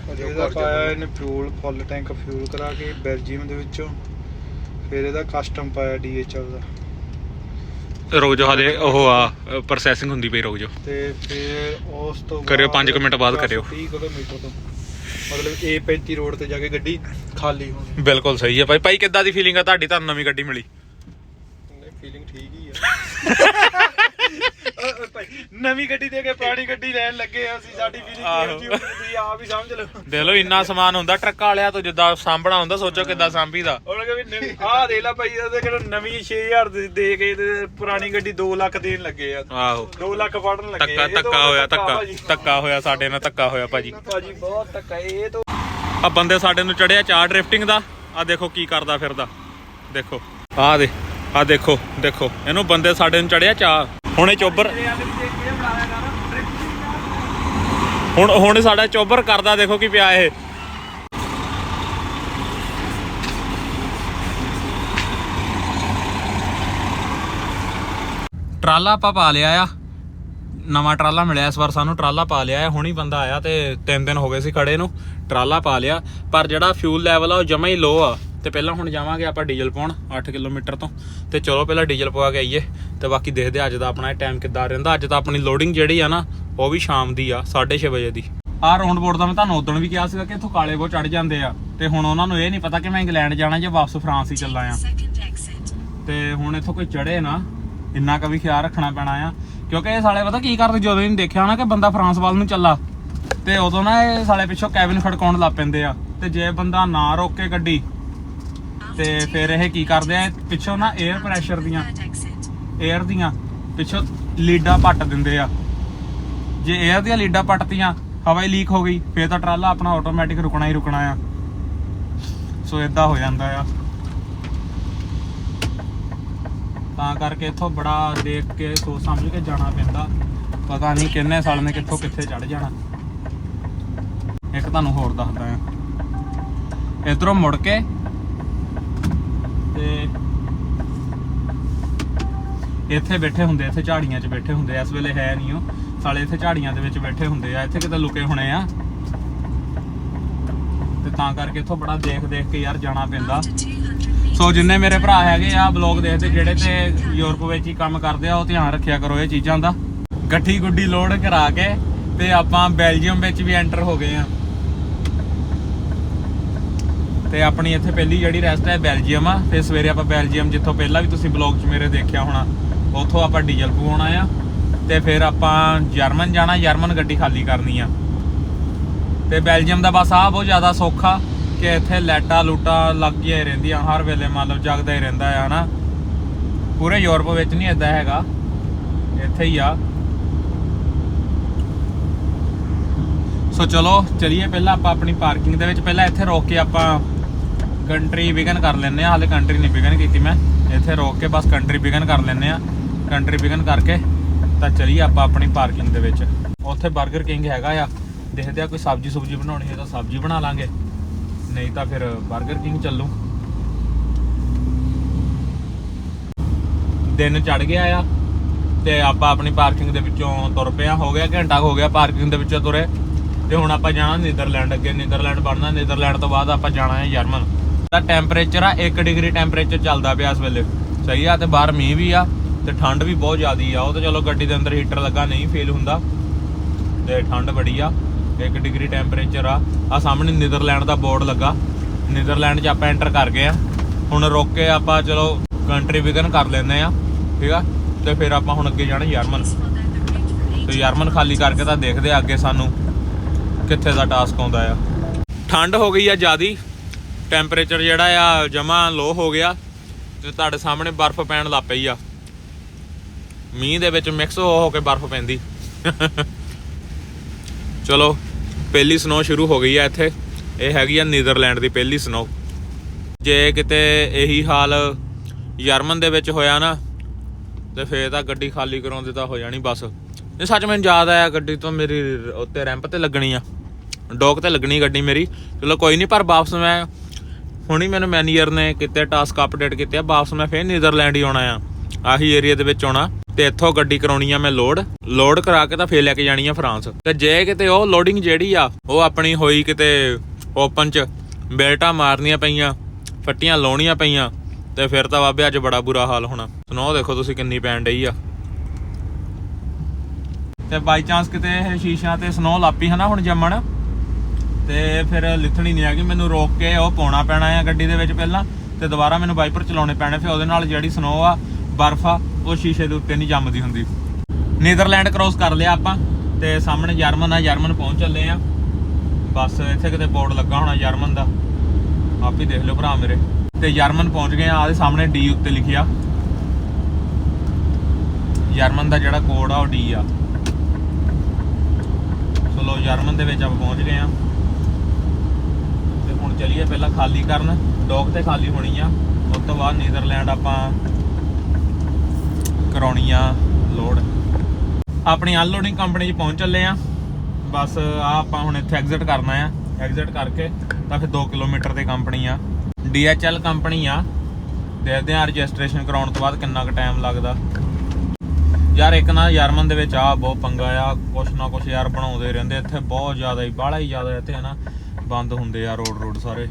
ਦੇ ਇਹਦਾ ਪਾਇਆ ਇਹਨੇ ਫਿਊਲ ਫੁੱਲ ਟੈਂਕ ਫਿਊਲ ਕਰਾ ਕੇ ਬੈਲਜੀਅਮ ਦੇ ਵਿੱਚੋਂ ਫਿਰ ਇਹਦਾ ਕਸਟਮ ਪਾਇਆ ਡੀਐਚਐਲ ਦਾ। ਰੁਕ ਜਾ ਹਲੇ ਉਹ ਆ ਪ੍ਰੋਸੈਸਿੰਗ ਹੁੰਦੀ ਪਈ ਰੁਕ ਜਾ। ਤੇ ਫਿਰ ਉਸ ਤੋਂ ਕਰਿਓ ਬਾਅਦ ਪੰਜ ਕੁ ਮਿੰਟ ਬਾਅਦ ਕਰਿਓ। 30 ਕਿਲੋਮੀਟਰ ਤੋਂ। ਮਤਲਬ A35 ਰੋਡ ਤੇ ਜਾ ਕੇ ਗੱਡੀ ਖਾਲੀ ਹੋਣੀ ਬਿਲਕੁਲ ਸਹੀ ਹੈ ਭਾਈ। ਭਾਈ ਕਿੱਦਾਂ ਦੀ ਫੀਲਿੰਗ ਆ? ਤੁਹਾਡੀ ਤੁਹਾਨੂੰ ਨਵੀਂ ਗੱਡੀ ਮਿਲੀ। ਫੀਲਿੰਗ ਠੀਕ ਹੀ ਆ। ਨਵੀਂ ਗੱਡੀ ਦੇ ਕੇ ਪੁਰਾਣੀ ਗੱਡੀ ਲੈਣ ਲੱਗੇ ਆ ਅਸੀਂ ਸਾਡੀ ਫੀਲਿੰਗ। ਕੀ ਤੁਸੀਂ ਆਪ ਹੀ ਸਮਝ ਲਓ। ਦੇਖ ਲਓ ਇੰਨਾ ਸਮਾਨ ਹੁੰਦਾ ਟਰੱਕ ਵਾਲਿਆਂ ਤੋਂ ਜਿੱਦਾਂ ਸਾਂਭਣਾ ਹੁੰਦਾ ਸੋਚੋ ਕਿੱਦਾਂ ਸਾਂਭੀਦਾ। ਉਹਨਾਂ ਕਹਿੰਦੇ ਵੀ ਨਵੀਂ ਆਹ ਦੇ ਲਾ ਭਾਈ ਇਹਦੇ ਕਿਹੜਾ ਨਵੀਂ 6000 ਦੇ- ਕੇ ਤੇ ਪੁਰਾਣੀ ਗੱਡੀ 2 ਲੱਖ ਦੇਣ ਲੱਗੇ ਆ। ਆਹੋ। 2 ਲੱਖ ਫੜਨ ਲੱਗੇ ਧੱਕਾ ਧੱਕਾ ਹੋਇਆ ਧੱਕਾ। ਧੱਕਾ ਹੋਇਆ ਸਾਡੇ ਨਾਲ ਧੱਕਾ ਹੋਇਆ ਭਾਜੀ। ਭਾਜੀ ਬਹੁਤ ਧੱਕਾ ਇਹ ਤੋਂ ਆ ਬੰਦੇ ਸਾਡੇ ਨੂੰ ਚੜਿਆ ਚਾਰ ਡ੍ਰਿਫਟਿੰਗ ਦਾ। ਆ ਦੇਖੋ ਕੀ ਕਰਦਾ ਫਿਰਦਾ। ਦੇਖੋ। ਆ ਦੇ ਆ ਦੇਖੋ ਦੇਖੋ। ਇਹਨੂੰ ਬੰਦੇ ਸਾਡੇ ਨੂੰ ਚੜਿਆ ਚਾ ਹੁਣੇ ਚੋਬਰ ਹੁਣ ਹੁਣ ਸਾਡਾ ਚੋਬਰ ਕਰਦਾ ਦੇਖੋ ਕੀ ਪਿਆ ਇਹ। ਟਰਾਲਾ ਆਪਾਂ ਪਾ ਲਿਆ ਆ। ਨਵਾਂ ਟਰਾਲਾ ਮਿਲਿਆ ਇਸ ਵਾਰ ਸਾਨੂੰ, ਟਰਾਲਾ ਪਾ ਲਿਆ ਹੈ ਹੁਣੀ ਬੰਦਾ ਆਇਆ ਤੇ 3 ਦਿਨ ਹੋ ਗਏ ਸੀ ਖੜੇ ਨੂੰ। ਟਰਾਲਾ ਪਾ ਲਿਆ, ਪਰ ਜਿਹੜਾ ਫਿਊਲ ਲੈਵਲ ਆ ਉਹ ਜਮਾ ਹੀ ਲੋ ਆ। ਤੇ ਪਹਿਲਾਂ ਹੁਣ ਜਾਵਾਂਗੇ ਆਪਾਂ ਡੀਜ਼ਲ ਪਾਉਣ 8 ਕਿਲੋਮੀਟਰ ਤੋਂ। ਤੇ ਚਲੋ ਪਹਿਲਾਂ ਡੀਜ਼ਲ ਪਵਾ ਕੇ ਆਈਏ ਤੇ ਬਾਕੀ ਦੇਖਦੇ ਆ ਅੱਜ ਦਾ ਆਪਣਾ ਟਾਈਮ ਕਿੱਦਾਂ ਰਹਿੰਦਾ। ਅੱਜ ਤਾਂ ਆਪਣੀ ਲੋਡਿੰਗ ਜਿਹੜੀ ਆ ਨਾ ਉਹ ਵੀ ਸ਼ਾਮ ਦੀ ਆ 6:30 ਵਜੇ ਦੀ। ਆਹ ਰਾਉਂਡ ਬੋਰਡ ਦਾ ਮੈਂ ਤੁਹਾਨੂੰ ਉਦੋਂ ਵੀ ਕਿਹਾ ਸੀਗਾ ਕਿ ਇੱਥੋਂ ਕਾਲੇ ਬਹੁਤ ਚੜ ਜਾਂਦੇ ਆ। ਤੇ ਹੁਣ ਉਹਨਾਂ ਨੂੰ ਇਹ ਨਹੀਂ ਪਤਾ ਕਿ ਮੈਂ ਇੰਗਲੈਂਡ ਜਾਣਾ ਜਾਂ ਵਾਪਸ ਫਰਾਂਸ ਹੀ ਚੱਲਾਂ ਆ। ਤੇ ਹੁਣ ਇੱਥੋਂ ਕੋਈ ਚੜੇ ਨਾ ਇੰਨਾ ਕੁ ਵੀ ਖਿਆਲ ਰੱਖਣਾ ਪੈਣਾ ਆ। ਕਿਉਂਕਿ ਇਹ ਸਾਲੇ ਪਤਾ ਕੀ ਕਰਦੇ ਜਦੋਂ ਇਹਨੇ ਦੇਖਿਆ ਨਾ ਕਿ ਬੰਦਾ ਫਰਾਂਸ ਵੱਲ ਨੂੰ ਚੱਲਾ ਤੇ ਉਦੋਂ ਨਾ ਇਹ ਸਾਲੇ ਪਿੱਛੋਂ ਕੈਬਿਨ ਖੜਕਾਉਣ ਲੱਗ ਪੈਂਦੇ ਆ। ਤੇ ਜੇ ਬੰਦਾ ਨਾ ਰੋਕੇ ਗੱਡੀ ਤੇ ਫਿਰ ਇਹ ਕੀ ਕਰਦੇ ਆ ਪਿੱਛੋਂ ਨਾ 에ਅਰ ਪ੍ਰੈਸ਼ਰ ਦੀਆਂ 에ਅਰ ਦੀਆਂ ਪਿੱਛੋਂ ਲੀਡਾਂ ਪੱਟ ਦਿੰਦੇ ਆ। ਜੇ 에ਅਰ ਦੀਆਂ ਲੀਡਾਂ ਪੱਟਤੀਆਂ, ਹਵਾ ਹੀ ਲੀਕ ਹੋ ਗਈ, ਫੇਰ ਤਾਂ ਟਰਾਲਾ ਆਪਣਾ ਆਟੋਮੈਟਿਕ ਰੁਕਣਾ ਹੀ ਰੁਕਣਾ ਆ। ਸੋ ਇਦਾਂ ਹੋ ਜਾਂਦਾ ਆ। ਤਾਂ ਕਰਕੇ ਇੱਥੋਂ ਬੜਾ ਦੇਖ ਕੇ, ਸੋਚ ਸਮਝ ਕੇ ਜਾਣਾ ਪੈਂਦਾ। ਪਤਾ ਨਹੀਂ ਕਿੰਨੇ ਸਾਲ ਨੇ ਕਿੱਥੋਂ ਕਿੱਥੇ ਚੜ ਜਾਣਾ। ਇੱਕ ਤੁਹਾਨੂੰ ਹੋਰ ਦੱਸਦਾ ਆ। ਇਧਰੋਂ ਮੁੜ ਕੇ ਤੇ ਇੱਥੇ ਬੈਠੇ ਹੁੰਦੇ, ਇੱਥੇ ਝਾੜੀਆਂ 'ਚ ਬੈਠੇ ਹੁੰਦੇ ਇਸ ਵੇਲੇ ਹੈ ਨਹੀਂ ਉਹ। ਸਾਲੇ ਇੱਥੇ ਝਾੜੀਆਂ ਦੇ ਵਿੱਚ ਬੈਠੇ ਹੁੰਦੇ ਆ। ਇੱਥੇ ਕਿਤੇ ਲੁਕੇ ਹੋਣੇ ਆ। ਤੇ ਤਾਂ ਕਰਕੇ ਇੱਥੋਂ ਬੜਾ ਦੇਖ ਦੇਖ ਕੇ ਯਾਰ ਜਾਣਾ ਪੈਂਦਾ। ਸੋ ਜਿੰਨੇ ਮੇਰੇ ਭਰਾ ਹੈਗੇ ਆ ਬਲੌਗ ਦੇਖਦੇ, ਜਿਹੜੇ ਤੇ ਯੂਰਪ ਵਿੱਚ ਹੀ ਕੰਮ ਕਰਦੇ ਆ, ਉਹ ਧਿਆਨ ਰੱਖਿਆ ਕਰੋ ਇਹ ਚੀਜ਼ਾਂ ਦਾ। ਗੱਠੀ ਗੁੱਡੀ ਲੋਡ ਕਰਾ ਕੇ ਤੇ ਆਪਾਂ ਬੈਲਜੀਅਮ ਵਿੱਚ ਵੀ ਐਂਟਰ ਹੋ ਗਏ ਆ। ਤੇ ਆਪਣੀ ਇੱਥੇ ਪਹਿਲੀ ਜਿਹੜੀ ਰੈਸਟ ਹੈ ਬੈਲਜੀਅਮ ਆ। ਤੇ ਸਵੇਰੇ ਆਪਾਂ ਬੈਲਜੀਅਮ ਜਿੱਥੋਂ ਪਹਿਲਾਂ ਵੀ ਤੁਸੀਂ ਬਲੌਗ 'ਚ ਮੇਰੇ ਦੇਖਿਆ ਹੋਣਾ, ਉੱਥੋਂ ਆਪਾਂ ਡੀਜ਼ਲ ਪਵਾਉਣਾ ਆ। ਤੇ ਫਿਰ ਆਪਾਂ ਜਰਮਨ ਜਾਣਾ, ਜਰਮਨ ਗੱਡੀ ਖਾਲੀ ਕਰਨੀ ਆ। ਤੇ ਬੈਲਜੀਅਮ ਦਾ ਬਸ ਆ ਬਹੁਤ ਜ਼ਿਆਦਾ ਸੌਖਾ ਕਿ ਇੱਥੇ ਲੈਟਾ ਲੂਟਾ ਲੱਗੀਆਂ ਹੀ ਰਹਿੰਦੀਆਂ, ਹਰ ਵੇਲੇ ਮਤਲਬ ਜਗਦਾ ਹੀ ਰਹਿੰਦਾ ਆ, ਹਨਾ। ਪੂਰੇ ਯੂਰਪ ਵਿੱਚ ਨਹੀਂ ਇਦਾਂ ਹੈਗਾ, ਇੱਥੇ ਹੀ ਆ। ਸੋ ਚਲੋ, ਚਲਿਏ ਪਹਿਲਾਂ ਆਪਾਂ ਆਪਣੀ ਪਾਰਕਿੰਗ ਦੇ ਵਿੱਚ, ਪਹਿਲਾਂ ਇੱਥੇ ਰੋਕ ਕੇ ਆਪਾਂ ਕੰਟਰੀ ਵਿਗਨ ਕਰ ਲੈਂਦੇ ਆ। ਹਾਲੇ ਕੰਟਰੀ ਨਹੀਂ ਵਿਗਨ ਕੀਤੀ ਮੈਂ। ਇੱਥੇ ਰੋਕ ਕੇ ਬਸ ਕੰਟਰੀ ਵਿਗਨ ਕਰ ਲੈਂਦੇ ਆ। ਕੰਟਰੀ ਵਿਗਨ ਕਰਕੇ ਤਾਂ ਚਲੀਏ ਆਪਾਂ ਆਪਣੀ ਪਾਰਕਿੰਗ ਦੇ ਵਿੱਚ। ਉੱਥੇ 버ਗਰ ਕਿੰਗ ਹੈਗਾ ਆ। ਦੇਖਦੇ ਆ ਕੋਈ ਸਬਜ਼ੀ ਸੁਬਜੀ ਬਣਾਉਣੀ ਹੈ ਤਾਂ ਸਬਜ਼ੀ ਬਣਾ ਲਾਂਗੇ। ਨਹੀਂ ਤਾਂ ਫਿਰ 버ਗਰ ਕਿੰਗ ਚੱਲੂ। ਦਿਨ ਚੜ ਗਿਆ ਆ। ਤੇ ਆਪਾਂ ਆਪਣੀ ਪਾਰਕਿੰਗ ਦੇ ਵਿੱਚੋਂ ਤੁਰ ਪਿਆ ਹੋ ਗਿਆ ਘੰਟਾ ਹੋ ਗਿਆ ਪਾਰਕਿੰਗ ਦੇ ਵਿੱਚੋਂ ਤੁਰੇ। ਤੇ ਹੁਣ ਆਪਾਂ ਜਾਣਾ ਨੀਦਰਲੈਂਡ ਅੱਗੇ। ਨੀਦਰਲੈਂਡ ਬਣਨਾ। ਨੀਦਰਲੈਂਡ ਤੋਂ ਬਾਅਦ ਆਪਾਂ ਜਾਣਾ ਹੈ ਜਰਮਨ ਦਾ ਟੈਂਪਰੇਚਰ ਆ 1 ਡਿਗਰੀ ਟੈਂਪਰੇਚਰ ਚੱਲਦਾ ਪਿਆ ਇਸ ਵੇਲੇ। ਸਹੀ ਆ, ਤੇ ਬਾਹਰ ਮੀਂਹ ਵੀ ਆ, ਤੇ ਠੰਡ ਵੀ ਬਹੁਤ ਜ਼ਿਆਦੀ ਆ। ਉਹ ਤਾਂ ਚਲੋ ਗੱਡੀ ਦੇ ਅੰਦਰ ਹੀਟਰ ਲੱਗਾ, ਨਹੀਂ ਫੇਲ ਹੁੰਦਾ। ਤੇ ਠੰਡ ਬੜੀ ਆ 1 ਡਿਗਰੀ ਟੈਂਪਰੇਚਰ ਆ। ਆ ਸਾਹਮਣੇ ਨੀਦਰਲੈਂਡ ਦਾ ਬੋਰਡ ਲੱਗਾ। ਨੀਦਰਲੈਂਡ 'ਚ ਆਪਾਂ ਐਂਟਰ ਕਰ ਗਏ ਆ। ਹੁਣ ਰੁਕ ਕੇ ਆਪਾਂ ਚਲੋ ਕੰਟਰੀ ਵਿਗਨ ਕਰ ਲੈਂਦੇ ਆ, ਠੀਕ ਆ? ਤੇ ਫਿਰ ਆਪਾਂ ਹੁਣ ਅੱਗੇ ਜਾਣਾ ਜਰਮਨ ਤੇ ਜਰਮਨ ਖਾਲੀ ਕਰਕੇ ਤਾਂ ਦੇਖਦੇ ਆ ਅੱਗੇ ਸਾਨੂੰ ਕਿੱਥੇ ਦਾ ਟਾਸਕ ਆਉਂਦਾ ਆ। ਠੰਡ ਹੋ ਗਈ ਆ ਜਿਆਦੀ। ਟੈਂਪਰੇਚਰ ਜਿਹੜਾ ਆ, ਜਮਾ ਲੋ ਹੋ ਗਿਆ ਤੇ ਤੁਹਾਡੇ ਸਾਹਮਣੇ ਬਰਫ਼ ਪੈਣ ਲੱਗ ਪਈ ਆ। ਮੀਂਹ ਦੇ ਵਿੱਚ ਮਿਕਸ ਹੋ ਹੋ ਕੇ ਬਰਫ਼ ਪੈਂਦੀ। ਚਲੋ, ਪਹਿਲੀ ਸਨੋ ਸ਼ੁਰੂ ਹੋ ਗਈ ਆ ਇੱਥੇ। ਇਹ ਹੈਗੀ ਆ ਨੀਦਰਲੈਂਡ ਦੀ ਪਹਿਲੀ ਸਨੋ ਜੇ ਕਿਤੇ ਇਹੀ ਹਾਲ ਜਰਮਨ ਦੇ ਵਿੱਚ ਹੋਇਆ ਨਾ, ਤੇ ਫੇਰ ਤਾਂ ਗੱਡੀ ਖਾਲੀ ਕਰਾਉਣ ਕਰਾਉਂਦੇ ਤਾਂ ਹੋ ਜਾਣੀ ਬਸ। ਇਹ ਸੱਚ ਮੈਨੂੰ ਯਾਦ ਆਇਆ, ਗੱਡੀ ਤੋਂ ਮੇਰੀ ਉੱਤੇ ਰੈਂਪ ਤੇ ਲੱਗਣੀ ਆ। ਡੋਕ ਤੇ ਲੱਗਣੀ ਗੱਡੀ ਮੇਰੀ। ਚਲੋ, ਕੋਈ ਨਹੀਂ, ਪਰ ਵਾਪਸ ਮੈਂ ਹੁਣੀ ਮੈਨੂੰ ਮੈਨੇਜਰ ਨੇ ਕਿਤੇ ਟਾਸਕ ਅਪਡੇਟ ਕੀਤੇ ਆ, ਵਾਪਸ ਮੈਂ ਫੇਰ ਨੀਦਰਲੈਂਡ ਹੀ ਆਉਣਾ ਆ। ਆਹੀ ਏਰੀਆ ਦੇ ਵਿੱਚ ਆਉਣਾ ਤੇ ਇੱਥੋਂ ਗੱਡੀ ਕਰਾਉਣੀ ਆ ਮੈਂ ਲੋਡ ਲੋਡ ਕਰਾ ਕੇ ਤਾਂ ਫੇਰ ਲੈ ਕੇ ਜਾਣੀ ਆ ਫਰਾਂਸ। ਤੇ ਜੇ ਕਿਤੇ ਉਹ ਲੋਡਿੰਗ ਜਿਹੜੀ ਆ, ਉਹ ਆਪਣੀ ਹੋਈ ਕਿਤੇ ਓਪਨ ਚ, ਬੈਲਟਾਂ ਮਾਰਨੀਆਂ ਪਈਆਂ, ਫੱਟੀਆਂ ਲਾਉਣੀਆਂ ਪਈਆਂ, ਤੇ ਫਿਰ ਤਾਂ ਬਾਬੇ ਅੱਜ ਬੜਾ ਬੁਰਾ ਹਾਲ ਹੋਣਾ। ਸੁਣੋ ਦੇਖੋ ਤੁਸੀਂ ਕਿੰਨੀ ਪੈਣ ਡਈ ਆ। ਤੇ ਬਾਈ ਚਾਂਸ ਕਿਤੇ ਇਹ ਸ਼ੀਸ਼ਿਆਂ ਤੇ ਸਨੋ ਲਾਪੀ ਹਨਾ ਹੁਣ ਜੰਮਣ? ਤੇ ਫਿਰ ਲਿਥਣੀ ਨਹੀਂ ਆ ਹੈਗੀ, ਮੈਨੂੰ ਰੋਕ ਕੇ ਉਹ ਪਾਉਣਾ ਪੈਣਾ ਆ ਗੱਡੀ ਦੇ ਵਿੱਚ ਪਹਿਲਾਂ, ਤੇ ਦੁਬਾਰਾ ਮੈਨੂੰ ਵਾਈਪਰ ਚਲਾਉਣੇ ਪੈਣੇ, ਫਿਰ ਉਹਦੇ ਨਾਲ ਜਿਹੜੀ ਸਨੋ ਆ, ਬਰਫ਼ ਆ, ਉਹ ਸ਼ੀਸ਼ੇ ਦੇ ਉੱਤੇ ਨਹੀਂ ਜੰਮਦੀ ਹੁੰਦੀ। ਨੀਦਰਲੈਂਡ ਕ੍ਰੋਸ ਕਰ ਲਿਆ ਆਪਾਂ, ਤੇ ਸਾਹਮਣੇ ਜਰਮਨ ਆ ਜਰਮਨ ਪਹੁੰਚ ਚੱਲੇ ਆ। ਬਸ ਇੱਥੇ ਕਿਤੇ ਬੋਰਡ ਲੱਗਾ ਹੋਣਾ ਜਰਮਨ ਦਾ। ਆਪ ਹੀ ਦੇਖ ਲਿਓ ਭਰਾ ਮੇਰੇ। ਤੇ ਜਰਮਨ ਪਹੁੰਚ ਗਏ ਆ ਆਦੇ ਸਾਹਮਣੇ ਡੀ ਉੱਤੇ ਲਿਖਿਆ। ਜਰਮਨ ਦਾ ਜਿਹੜਾ ਕੋਡ ਆ ਉਹ ਡੀ ਆ। ਚਲੋ ਜਰਮਨ ਦੇ ਵਿੱਚ ਆਪਾਂ ਪਹੁੰਚ ਗਏ ਆ। ਚਲੀਏ ਪਹਿਲਾਂ ਖਾਲੀ ਕਰਨ, ਡੌਕ ਤੇ ਖਾਲੀ ਹੋਣੀ ਆ। ਉਸ ਤੋਂ ਬਾਅਦ ਨੀਦਰਲੈਂਡ ਆਪਾਂ ਕਰਾਉਣੀ ਆ ਲੋਡ। ਆਪਣੀ ਅਨਲੋਡਿੰਗ ਕੰਪਨੀ 'ਚ ਪਹੁੰਚ ਚੱਲੇ ਆ। ਬਸ ਆ ਆਪਾਂ ਹੁਣ ਇੱਥੇ ਐਗਜ਼ਿਟ ਕਰਨਾ ਆ। ਐਗਜ਼ਿਟ ਕਰਕੇ ਤਾਂ ਫਿਰ 2 ਕਿਲੋਮੀਟਰ ਦੀ ਕੰਪਨੀ ਆ। DHL ਕੰਪਨੀ ਆ। ਦੇਖਦੇ ਆ ਰਜਿਸਟ੍ਰੇਸ਼ਨ ਕਰਾਉਣ ਤੋਂ ਬਾਅਦ ਕਿੰਨਾ ਕੁ ਟਾਈਮ ਲੱਗਦਾ। ਯਾਰ ਇੱਕ ਨਾ ਜਰਮਨ ਦੇ ਵਿੱਚ ਆ, ਬਹੁਤ ਪੰਗਾ ਆ। ਕੁਛ ਨਾ ਕੁਛ ਯਾਰ ਬਣਾਉਂਦੇ ਰਹਿੰਦੇ ਇੱਥੇ, ਬਹੁਤ ਜ਼ਿਆਦਾ ਹੀ, ਬਾਹਲਾ ਹੀ ਜ਼ਿਆਦਾ ਇੱਥੇ ਨਾ? ਬੰਦ ਹੁੰਦੇ ਆ ਰੋਡ ਰੋਡ ਸਾਰੇ।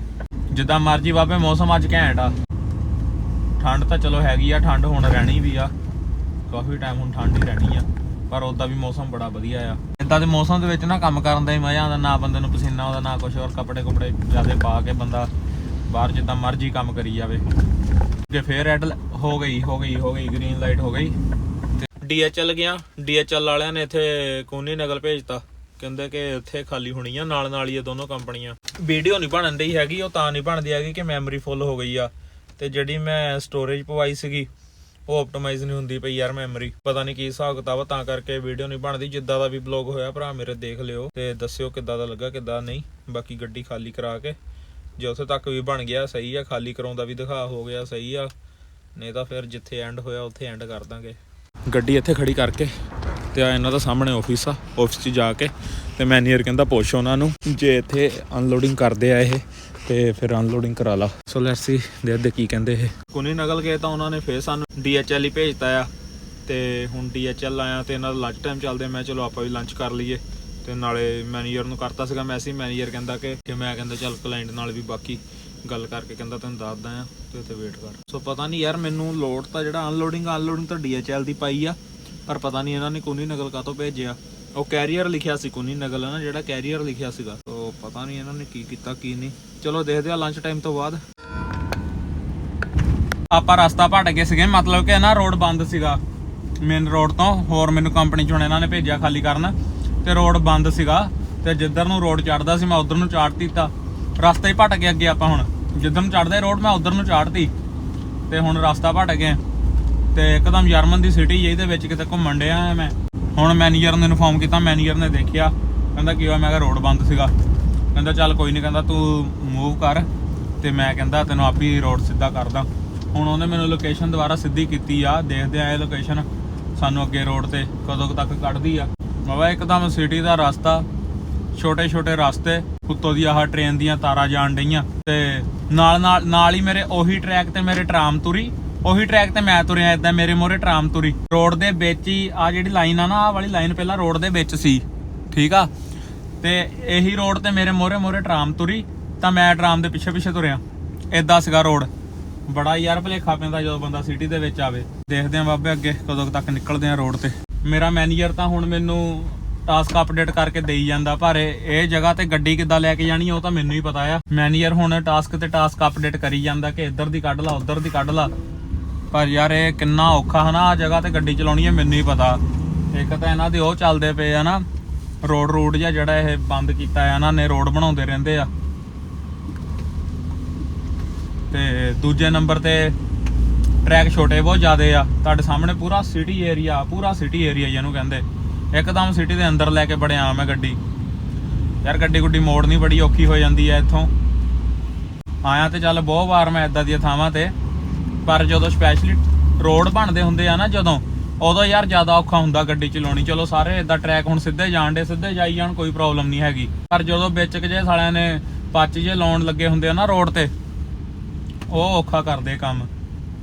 ਜਿੱਦਾਂ ਮਰਜ਼ੀ ਬਾਬੇ, ਮੌਸਮ ਅੱਜ ਘੈਂਟ ਆ। ਠੰਡ ਤਾਂ ਚਲੋ ਹੈਗੀ ਆ, ਠੰਡ ਹੁਣ ਰਹਿਣੀ ਵੀ ਆ। ਕਾਫੀ ਟਾਈਮ ਹੁਣ ਠੰਡ ਹੀ ਰਹਿਣੀ ਆ, ਪਰ ਉਦਾਂ ਵੀ ਮੌਸਮ ਬੜਾ ਵਧੀਆ ਆ। ਇਦਾਂ ਦੇ ਮੌਸਮ ਦੇ ਵਿੱਚ ਨਾ ਕੰਮ ਕਰਨ ਦਾ ਹੀ ਮਜ਼ਾ ਆਉਂਦਾ, ਨਾ ਬੰਦੇ ਨੂੰ ਪਸੀਨਾ ਆਉਂਦਾ, ਨਾ ਕੁਛ ਹੋਰ ਕੱਪੜੇ ਕੁਪੜੇ ਜ਼ਿਆਦਾ ਪਾ ਕੇ ਬੰਦਾ ਬਾਹਰ ਜਿੱਦਾਂ ਮਰਜ਼ੀ ਕੰਮ ਕਰੀ ਜਾਵੇ। ਜੇ ਫੇਰ ਰੈਡ ਹੋ ਗਈ ਹੋ ਗਈ ਹੋ ਗਈ ਗ੍ਰੀਨ ਲਾਈਟ ਹੋ ਗਈ। ਤੇ ਡੀਐਚਐਲ ਗਿਆ ਡੀਐਚਐਲ ਵਾਲਿਆਂ ਨੇ ਇੱਥੇ ਕੋਨੀ ਨਗਲ ਭੇਜਤਾ। ਕਹਿੰਦੇ ਕਿ ਇੱਥੇ ਖਾਲੀ ਹੋਣੀ ਆ ਨਾਲ ਨਾਲ ਹੀ ਇਹ ਦੋਨੋਂ ਕੰਪਨੀਆਂ। ਵੀਡੀਓ ਨਹੀਂ ਬਣਨ ਦੀ ਹੈਗੀ, ਉਹ ਤਾਂ ਨਹੀਂ ਬਣਦੀ ਹੈਗੀ ਕਿ ਮੈਮਰੀ ਫੁੱਲ ਹੋ ਗਈ ਆ। ਤੇ ਜਿਹੜੀ ਮੈਂ ਸਟੋਰੇਜ ਪਵਾਈ ਸੀਗੀ, ਉਹ ਆਪਟੀਮਾਈਜ਼ ਨਹੀਂ ਹੁੰਦੀ ਪਈ ਯਾਰ ਮੈਮਰੀ ਪਤਾ ਨਹੀਂ ਕੀ ਹਿਸਾਬ ਕਿਤਾਬ ਆ, ਤਾਂ ਕਰਕੇ ਵੀਡੀਓ ਨਹੀਂ ਬਣਦੀ। ਜਿੱਦਾਂ ਦਾ ਵੀ ਬਲੌਗ ਹੋਇਆ ਭਰਾ, ਮੇਰੇ ਦੇਖ ਲਿਓ ਤੇ ਦੱਸਿਓ ਕਿੱਦਾਂ ਦਾ ਲੱਗਾ, ਕਿੱਦਾਂ ਨਹੀਂ। ਬਾਕੀ ਗੱਡੀ ਖਾਲੀ ਕਰਾ ਕੇ, ਜੇ ਉੱਥੇ ਤੱਕ ਵੀ ਬਣ ਗਿਆ, ਸਹੀ ਆ। ਖਾਲੀ ਕਰਾਉਂਦਾ ਵੀ ਦਿਖਾ, ਹੋ ਗਿਆ ਸਹੀ ਆ। ਨਹੀਂ ਤਾਂ ਫਿਰ ਜਿੱਥੇ ਐਂਡ ਹੋਇਆ, ਉੱਥੇ ਐਂਡ ਕਰ ਦਾਂਗੇ। ਗੱਡੀ ਇੱਥੇ ਖੜੀ ਕਰਕੇ। ਤੇ ਆ ਇਹਨਾਂ ਦਾ ਸਾਹਮਣੇ ਆਫਿਸ ਆ ਆਫਿਸ 'ਚ ਜਾ ਕੇ ਤੇ ਮੈਨੇਜਰ ਕਹਿੰਦਾ ਪੁੱਛ ਉਹਨਾਂ ਨੂੰ ਜੇ ਇੱਥੇ ਅਨਲੋਡਿੰਗ ਕਰਦੇ ਆ ਇਹ, ਤੇ ਫਿਰ ਅਨਲੋਡਿੰਗ ਕਰਾ ਲਾ। ਸੋ ਲੈਟਸ ਸੀ ਦੇਖਦੇ ਕੀ ਕਹਿੰਦੇ ਇਹ। ਕੋਨੀ ਨਗਲ ਗਏ ਤਾਂ ਉਹਨਾਂ ਨੇ ਫੇਰ ਸਾਨੂੰ DHL ਹੀ ਭੇਜਤਾ ਆ। ਤੇ ਹੁਣ DHL ਆਇਆ ਤੇ ਇਹਨਾਂ ਦਾ ਲੰਚ ਟਾਈਮ ਚੱਲਦੇ, ਮੈਂ ਚਲੋ ਆਪਾਂ ਵੀ ਲੰਚ ਕਰ ਲਈਏ। ਤੇ ਨਾਲੇ ਮੈਨੇਜਰ ਨੂੰ ਕਰਤਾ ਸੀਗਾ ਮੈਸੇਜ ਮੈਨੇਜਰ ਕਹਿੰਦਾ ਕਿ ਕਿ ਮੈਂ ਕਹਿੰਦਾ ਚੱਲ ਕਲਾਇੰਟ ਨਾਲ ਵੀ ਬਾਕੀ ਗੱਲ ਕਰਕੇ ਕਹਿੰਦਾ ਤੈਨੂੰ ਦੱਸਦਾ ਆ ਤੇ ਉੱਥੇ ਵੇਟ ਕਰ। ਸੋ ਪਤਾ ਨਹੀਂ ਯਾਰ, ਮੈਨੂੰ ਲੋਡ ਤਾਂ ਜਿਹੜਾ ਅਨਲੋਡਿੰਗ ਅਨਲੋਡਿੰਗ ਤਾਂ DHL ਦੀ ਪਾਈ ਆ। ਪਰ ਪਤਾ ਨਹੀਂ ਇਹਨਾਂ ਨੇ ਕੋਨੀ ਨਗਲ ਕਾਤੋਂ ਭੇਜਿਆ। ਉਹ ਕੈਰੀਅਰ ਲਿਖਿਆ ਸੀ ਕੋਨੀ ਨਗਲ ਨਾ ਜਿਹੜਾ ਕੈਰੀਅਰ ਲਿਖਿਆ ਸੀਗਾ। ਸੋ ਪਤਾ ਨਹੀਂ ਇਹਨਾਂ ਨੇ ਕੀ ਕੀਤਾ, ਕੀ ਨਹੀਂ। ਚਲੋ ਦੇਖਦੇ ਆ ਲੰਚ ਟਾਈਮ ਤੋਂ ਬਾਅਦ। ਆਪਾਂ ਰਸਤਾ ਭਟ ਗਏ ਸੀਗੇ, ਮਤਲਬ ਕਿ ਨਾ ਰੋਡ ਬੰਦ ਸੀਗਾ। ਮੇਨ ਰੋਡ ਤੋਂ ਹੋਰ ਮੈਨੂੰ ਕੰਪਨੀ ਚੋਂ ਇਹਨਾਂ ਨੇ ਭੇਜਿਆ ਖਾਲੀ ਕਰਨ। ਤੇ ਰੋਡ ਬੰਦ ਸੀਗਾ। ਤੇ ਜਿੱਧਰ ਨੂੰ ਰੋਡ ਚੜਦਾ ਸੀ, ਮੈਂ ਉਧਰ ਨੂੰ ਚਾੜ ਦਿੱਤਾ। ਰਸਤਾ ਹੀ ਭਟ ਗਏ ਅੱਗੇ ਆਪਾਂ ਹੁਣ। ਜਿੱਧਰ ਨੂੰ ਚੜਦਾ ਰੋਡ ਮੈਂ ਉਧਰ ਨੂੰ ਚਾੜਤੀ ਤੇ ਹੁਣ ਰਸਤਾ ਭਟ ਗਿਆ ਤੇ ਇੱਕਦਮ ਜਰਮਨ ਦੀ ਸਿਟੀ ਜਿਹਦੇ ਵਿੱਚ ਕਿਤੇ ਘੁੰਮਣ ਡਿਆ ਮੈਂ। ਹੁਣ ਮੈਨੇਜਰ ਨੇ ਇਨਫੋਰਮ ਕੀਤਾ ਮੈਨੇਜਰ ਨੇ ਦੇਖਿਆ। ਕਹਿੰਦਾ ਕੀ ਹੋਇਆ? ਮੈਂ ਕਿਹਾ ਰੋਡ ਬੰਦ ਸੀਗਾ। ਕਹਿੰਦਾ ਚੱਲ ਕੋਈ ਨਹੀਂ ਕਹਿੰਦਾ ਤੂੰ ਮੂਵ ਕਰ। ਤੇ ਮੈਂ ਕਹਿੰਦਾ ਤੈਨੂੰ ਆਪੀ ਰੋਡ ਸਿੱਧਾ ਕਰਦਾ। ਹੁਣ ਉਹਨੇ ਮੈਨੂੰ ਲੋਕੇਸ਼ਨ ਦੁਬਾਰਾ ਸਿੱਧੀ ਕੀਤੀ ਆ। ਦੇਖਦੇ ਆ ਇਹ ਲੋਕੇਸ਼ਨ ਸਾਨੂੰ ਅੱਗੇ ਰੋਡ ਤੇ ਕਦੋਂ ਤੱਕ ਕੱਢਦੀ ਆ। ਬਾਬਾ ਇੱਕਦਮ ਸਿਟੀ ਦਾ ਰਸਤਾ ਛੋਟੇ ਛੋਟੇ ਰਸਤੇ, ਉੱਤੋਂ ਦੀ ਆਹ ਟ੍ਰੇਨ ਦੀਆਂ ਤਾਰਾਂ ਜਾਣ ਡਈਆਂ। ਤੇ ਨਾਲ ਨਾਲ ਨਾਲ ਹੀ ਮੇਰੇ ਉਹੀ ਟਰੈਕ ਤੇ ਮੇਰੇ ਟਰਾਮ ਤੁਰੀ। ਉਹੀ ਟਰੈਕ ਤੇ ਮੈਂ ਤੁਰਿਆ ਇਦਾਂ ਮੇਰੇ ਮੋਰੇ ਟਰਾਮ ਤੁਰੀ। ਰੋਡ ਦੇ ਵਿੱਚ ਹੀ ਆ ਜਿਹੜੀ ਲਾਈਨ ਆ ਨਾ ਆ ਵਾਲੀ ਲਾਈਨ ਪਹਿਲਾਂ ਰੋਡ ਦੇ ਵਿੱਚ ਸੀ। ਠੀਕ ਆ? ਤੇ ਇਹੀ ਰੋਡ ਤੇ ਮੇਰੇ ਮੋਰੇ ਮੋਰੇ ਟਰਾਮ ਤੁਰੀ, ਤਾਂ ਮੈਂ ਟਰਾਮ ਦੇ ਪਿੱਛੇ ਪਿੱਛੇ ਤੁਰਿਆ। ਏਦਾਂ ਸੀਗਾ ਰੋਡ। ਬੜਾ ਯਾਰ ਭਲੇਖਾ ਪੈਂਦਾ ਜਦੋਂ ਬੰਦਾ ਸਿਟੀ ਦੇ ਵਿੱਚ ਆਵੇ। ਦੇਖਦੇ ਆਂ ਬਾਬੇ ਅੱਗੇ ਕਦੋਂ ਤੱਕ ਨਿਕਲਦੇ ਆਂ ਰੋਡ ਤੇ। ਮੇਰਾ ਮੈਨੇਜਰ ਤਾਂ ਹੁਣ ਮੈਨੂੰ ਟਾਸਕ ਅਪਡੇਟ ਕਰਕੇ ਦੇਈ ਜਾਂਦਾ, ਪਰ ਇਹ ਜਗ੍ਹਾ ਤੇ ਗੱਡੀ ਕਿੱਦਾਂ ਲੈ ਕੇ ਜਾਣੀ ਉਹ ਤਾਂ ਮੈਨੂੰ ਹੀ ਪਤਾ ਆ। ਮੈਨੇਜਰ ਹੁਣ ਟਾਸਕ ਤੇ ਟਾਸਕ ਅਪਡੇਟ ਕਰੀ ਜਾਂਦਾ ਕਿ ਇੱਧਰ ਦੀ ਕੱਢ ਲਾ, ਉੱਧਰ ਦੀ ਕੱਢ ਲਾ। ਪਰ ਯਾਰ ਇਹ ਕਿੰਨਾ ਔਖਾ ਹਨਾ ਆ ਜਗ੍ਹਾ ਤੇ ਗੱਡੀ ਚਲਾਉਣੀ ਹੈ, ਮੈਨੂੰ ਹੀ ਪਤਾ। ਇੱਕ ਤਾਂ ਇਹਨਾਂ ਦੇ ਉਹ ਚੱਲਦੇ ਪਏ ਆ ਨਾ, ਰੋਡ ਰੋਡ ਜਿਹਾ ਜਿਹੜਾ ਇਹ ਬੰਦ ਕੀਤਾ ਆ ਇਹਨਾਂ ਨੇ ਰੋਡ ਬਣਾਉਂਦੇ ਰਹਿੰਦੇ ਆ। ਤੇ ਦੂਜੇ ਨੰਬਰ ਤੇ ਟਰੈਕ ਛੋਟੇ ਬਹੁਤ ਜ਼ਿਆਦੇ ਆ, ਤੁਹਾਡੇ ਸਾਹਮਣੇ ਪੂਰਾ ਸਿਟੀ ਏਰੀਆ ਪੂਰਾ ਸਿਟੀ ਏਰੀਆ ਜਿਹਨੂੰ ਕਹਿੰਦੇ। ਇੱਕਦਮ ਸਿਟੀ ਦੇ ਅੰਦਰ ਲੈ ਕੇ ਬੜਿਆ ਮੈਂ ਗੱਡੀ। ਯਾਰ ਗੱਡੀ ਗੁੱਡੀ ਮੋੜਨੀ ਬੜੀ ਔਖੀ ਹੋ ਜਾਂਦੀ ਐ ਇੱਥੋਂ। ਆਇਆ ਤੇ ਚੱਲ ਬਹੁਤ ਵਾਰ ਮੈਂ ਇਦਾਂ ਦੀਆਂ ਥਾਵਾਂ ਤੇ। ਪਰ ਜਦੋਂ ਸਪੈਸ਼ਲੀ ਰੋਡ ਬਣਦੇ ਹੁੰਦੇ ਆ ਨਾ ਜਦੋਂ, ਉਦੋਂ ਯਾਰ ਜ਼ਿਆਦਾ ਔਖਾ ਹੁੰਦਾ ਗੱਡੀ ਚਲਾਉਣੀ। ਚਲੋ ਸਾਰੇ ਇਦਾਂ ਟਰੈਕ ਹੁਣ ਸਿੱਧੇ ਜਾਣ ਦੇ ਸਿੱਧੇ ਜਾਈ ਜਾਣ, ਕੋਈ ਪ੍ਰੋਬਲਮ ਨਹੀਂ ਹੈਗੀ। ਪਰ ਜਦੋਂ ਵਿੱਚ ਕੁ ਜੇ ਸਾਲਿਆਂ ਨੇ ਪੱਚ ਜੇ ਲਾਉਣ ਲੱਗੇ ਹੁੰਦੇ ਆ ਨਾ ਰੋਡ ਤੇ, ਉਹ ਔਖਾ ਕਰਦੇ ਕੰਮ।